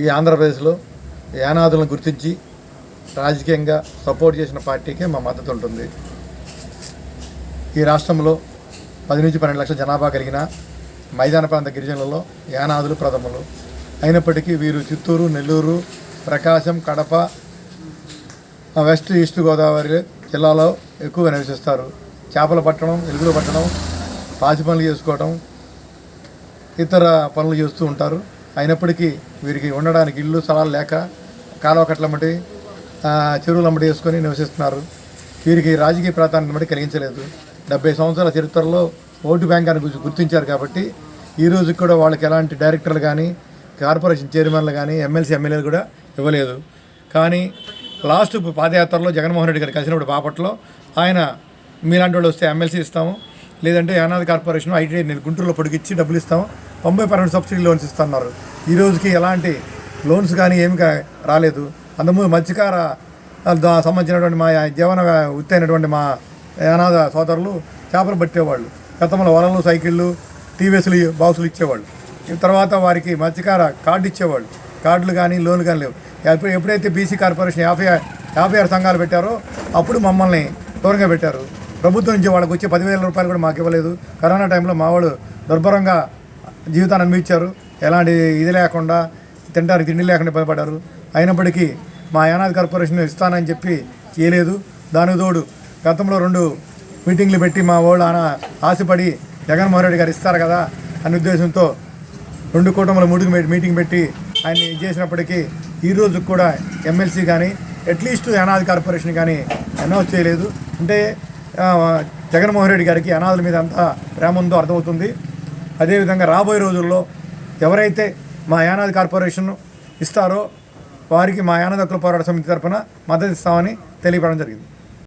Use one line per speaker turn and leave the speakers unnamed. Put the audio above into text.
ఈ ఆంధ్రప్రదేశ్లో యానాదులను గుర్తించి రాజకీయంగా సపోర్ట్ చేసిన పార్టీకే మా మద్దతు ఉంటుంది. ఈ రాష్ట్రంలో పది నుంచి పన్నెండు లక్షల జనాభా కలిగిన మైదాన ప్రాంత గిరిజనులలో యానాదులు ప్రథములు. అయినప్పటికీ వీరు చిత్తూరు నెల్లూరు ప్రకాశం కడప వెస్ట్ ఈస్ట్ గోదావరి జిల్లాలో ఎక్కువగా నివసిస్తారు. చేపలు పట్టడం ఎలుగులు పట్టడం పాసి పనులు చేసుకోవడం ఇతర పనులు చేస్తూ ఉంటారు. అయినప్పటికీ వీరికి ఉండడానికి ఇల్లు స్థలాలు లేక కాలువ కట్లమ్మటి చెరువులమ్మటి వేసుకొని నివసిస్తున్నారు. వీరికి రాజకీయ ప్రాధాన్యత మట్టి కలిగించలేదు. డెబ్బై సంవత్సరాల చరిత్రలో ఓటు బ్యాంక్ అని గుర్తించారు కాబట్టి ఈ రోజు కూడా వాళ్ళకి ఎలాంటి డైరెక్టర్లు కానీ కార్పొరేషన్ చైర్మన్లు కానీ ఎమ్మెల్సీ ఎమ్మెల్యేలు కూడా ఇవ్వలేదు. కానీ లాస్ట్ పాదయాత్రలో జగన్మోహన్ రెడ్డి గారు కలిసినప్పుడు బాపట్లో ఆయన మీలాంటి వాళ్ళు వస్తే ఎమ్మెల్సీ ఇస్తాము. లేదంటే అనాథ కార్పొరేషన్ ఐటీ గుంటూరులో పొడిగిచ్చి డబ్బులు ఇస్తాము. తొంభై పర్సెంట్ సబ్సిడీ లోన్స్ ఇస్తున్నారు. ఈ రోజుకి ఎలాంటి లోన్స్ కానీ ఏమి కా- రాలేదు. అందుము మత్స్యకార సంబంధించినటువంటి మా జీవన వృత్తి అయినటువంటి మా అనాథ సోదరులు చేపలు పట్టేవాళ్ళు. గతంలో వలలు సైకిళ్ళు టీవీఎస్లు బాక్సులు ఇచ్చేవాళ్ళు. తర్వాత వారికి మత్స్యకార కార్డు ఇచ్చేవాళ్ళు. కార్డులు కానీ లోన్లు కానీ లేవు. ఎప్పుడైతే బీసీ కార్పొరేషన్ యాభై యాభై ఆరు సంఘాలు పెట్టారో అప్పుడు మమ్మల్ని దూరంగా పెట్టారు. ప్రభుత్వం నుంచి వాళ్ళకి వచ్చి పదివేల రూపాయలు కూడా మాకు ఇవ్వలేదు. కరోనా టైంలో మా వాళ్ళు దుర్భరంగా జీవితాన్ని అనుభవించారు ఎలాంటి ఇది లేకుండా తింటారు తిండి లేకుండా ఇబ్బంది పడ్డారు అయినప్పటికీ మా యానాది కార్పొరేషన్ ఇస్తానని చెప్పి చేయలేదు. దానికి తోడు గతంలో రెండు మీటింగ్లు పెట్టి మా వాళ్ళు ఆన ఆశపడి జగన్మోహన్ రెడ్డి గారు ఇస్తారు కదా అనే ఉద్దేశంతో రెండు కుటుంబాల మూడు మీటింగ్ పెట్టి ఆయన ఇది చేసినప్పటికీ ఈ కూడా ఎమ్మెల్సీ కానీ అట్లీస్ట్ అనాథ కార్పొరేషన్ కానీ అనౌన్స్ చేయలేదు. అంటే జగన్మోహన్ రెడ్డి గారికి అనాథల మీద అంతా ప్రేమ ఉందో అర్థమవుతుంది. అదేవిధంగా రాబోయే రోజుల్లో ఎవరైతే మా యానాది కార్పొరేషన్ ఇస్తారో వారికి మా యానాది హక్కుల పోరాట సమితి తరఫున మద్దతు ఇస్తామని తెలియపడడం జరిగింది.